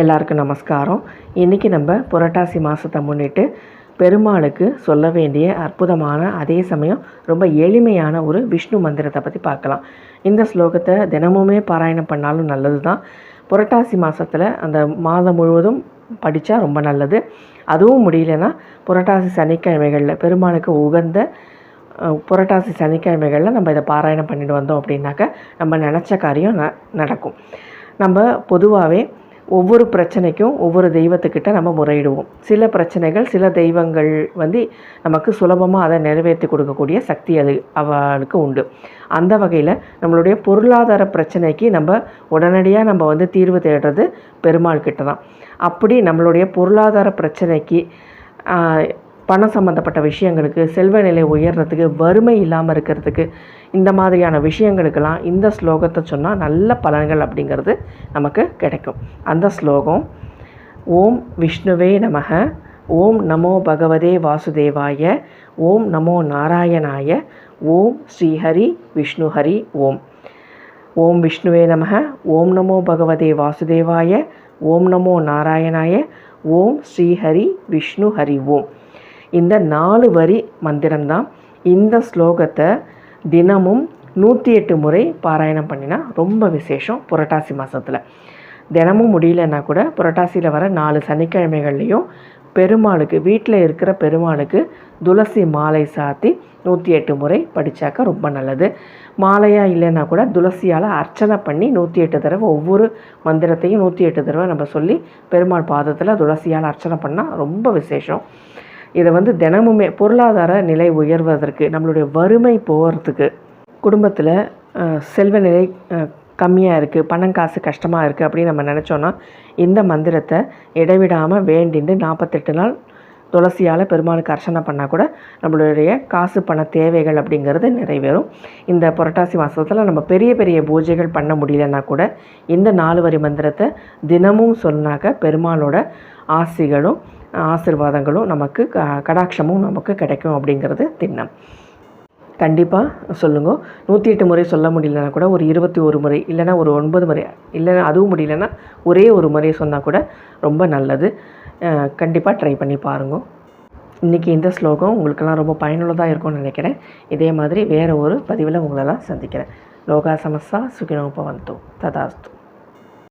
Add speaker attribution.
Speaker 1: எல்லாருக்கும் நமஸ்காரம். இன்றைக்கி நம்ம புரட்டாசி மாதத்தை முன்னிட்டு பெருமாளுக்கு சொல்ல வேண்டிய அற்புதமான அதே சமயம் ரொம்ப எளிமையான ஒரு விஷ்ணு மந்திரத்தை பற்றி பார்க்கலாம். இந்த ஸ்லோகத்தை தினமுமே பாராயணம் பண்ணாலும் நல்லது தான் புரட்டாசி மாதத்தில் அந்த மாதம் முழுவதும் படித்தா ரொம்ப நல்லது. அதுவும் முடியலன்னா புரட்டாசி சனிக்கிழமைகளில் பெருமாளுக்கு உகந்த புரட்டாசி சனிக்கிழமைகளில் நம்ம இதை பாராயணம் பண்ணிட்டு வந்தோம் அப்படின்னாக்க நம்ம நினச்ச காரியம் ந நடக்கும். நம்ம பொதுவாகவே ஒவ்வொரு பிரச்சனைக்கும் ஒவ்வொரு தெய்வத்துக்கிட்ட நம்ம முறையிடுவோம். சில பிரச்சனைகள் சில தெய்வங்கள் வந்து நமக்கு சுலபமாக அதை நிறைவேற்றி கொடுக்கக்கூடிய சக்தி அது அவளுக்கு உண்டு. அந்த வகையில் நம்மளுடைய பொருளாதார பிரச்சனைக்கு நம்ம உடனடியாக நம்ம வந்து தீர்வு தேடுறது பெருமாள் கிட்ட தான். அப்படி நம்மளுடைய பொருளாதார பிரச்சனைக்கு பணம் சம்மந்தப்பட்ட விஷயங்களுக்கு செல்வ நிலை உயர்றதுக்கு வறுமை இல்லாமல் இருக்கிறதுக்கு இந்த மாதிரியான விஷயங்களுக்கெல்லாம் இந்த ஸ்லோகத்தை சொன்னால் நல்ல பலன்கள் அப்படிங்கிறது நமக்கு கிடைக்கும். அந்த ஸ்லோகம் ஓம் விஷ்ணுவே நமக ஓம் நமோ பகவதே வாசுதேவாய ஓம் நமோ நாராயணாய ஓம் ஸ்ரீஹரி விஷ்ணுஹரி ஓம். ஓம் விஷ்ணுவே நமக ஓம் நமோ பகவதே வாசுதேவாய ஓம் நமோ நாராயணாய ஓம் ஸ்ரீஹரி விஷ்ணு ஹரி ஓம். இந்த நாலு வரி மந்திரம்தான் இந்த ஸ்லோகத்தை தினமும் நூற்றி எட்டு முறை பாராயணம் பண்ணினா ரொம்ப விசேஷம் புரட்டாசி மாதத்தில் தினமும் முடியலன்னா கூட புரட்டாசியில் வர நாலு சனிக்கிழமைகள்லேயும் பெருமாளுக்கு வீட்டில் இருக்கிற பெருமாளுக்கு துளசி மாலை சாத்தி நூற்றி எட்டு முறை படித்தாக்க ரொம்ப நல்லது. மாலையாக இல்லைன்னா கூட துளசியால் அர்ச்சனை பண்ணி நூற்றி எட்டு தடவை ஒவ்வொரு மந்திரத்தையும் நூற்றி எட்டு தடவை நம்ம சொல்லி பெருமாள் பாதத்தில் துளசியால் அர்ச்சனை பண்ணால் ரொம்ப விசேஷம். இதை வந்து தினமுமே பொருளாதார நிலை உயர்வதற்கு நம்மளுடைய வறுமை போகிறதுக்கு குடும்பத்தில் செல்வ நிலை கம்மியாக இருக்குது பணம் காசு கஷ்டமாக இருக்குது அப்படின்னு நம்ம நினச்சோன்னா இந்த மந்திரத்தை இடைவிடாமல் வேண்டிண்டு நாற்பத்தெட்டு நாள் துளசியால் பெருமாளுக்கு அர்ச்சனை பண்ணால் கூட நம்மளுடைய காசு பண தேவைகள் அப்படிங்கிறது நிறைவேறும். இந்த புரட்டாசி மாதத்தில் நம்ம பெரிய பெரிய பூஜைகள் பண்ண முடியலன்னா கூட இந்த நாலு வரி மந்திரத்தை தினமும் சொன்னாக்க பெருமாளோட ஆசிகளும் ஆசிர்வாதங்களும் நமக்கு க- கடாட்சமும் நமக்கு கிடைக்கும் அப்படிங்கிறது திண்ணம். கண்டிப்பாக சொல்லுங்க. நூற்றி எட்டு முறை சொல்ல முடியலன்னா கூட ஒரு இருபத்தி ஒரு முறை இல்லைன்னா ஒரு ஒன்பது முறை இல்லைன்னா அதுவும் முடியலன்னா ஒரே ஒரு முறை சொன்னால் கூட ரொம்ப நல்லது. கண்டிப்பாக ட்ரை பண்ணி பாருங்க. இன்றைக்கி இந்த ஸ்லோகம் உங்களுக்கெல்லாம் ரொம்ப பயனுள்ளதாக இருக்கும்னு நினைக்கிறேன். இதே மாதிரி வேறு ஒரு பதிவில் உங்களெல்லாம் சந்திக்கிறேன். லோகா சமஸ்தா சுகினோபவந்தோ. ததாஸ்து.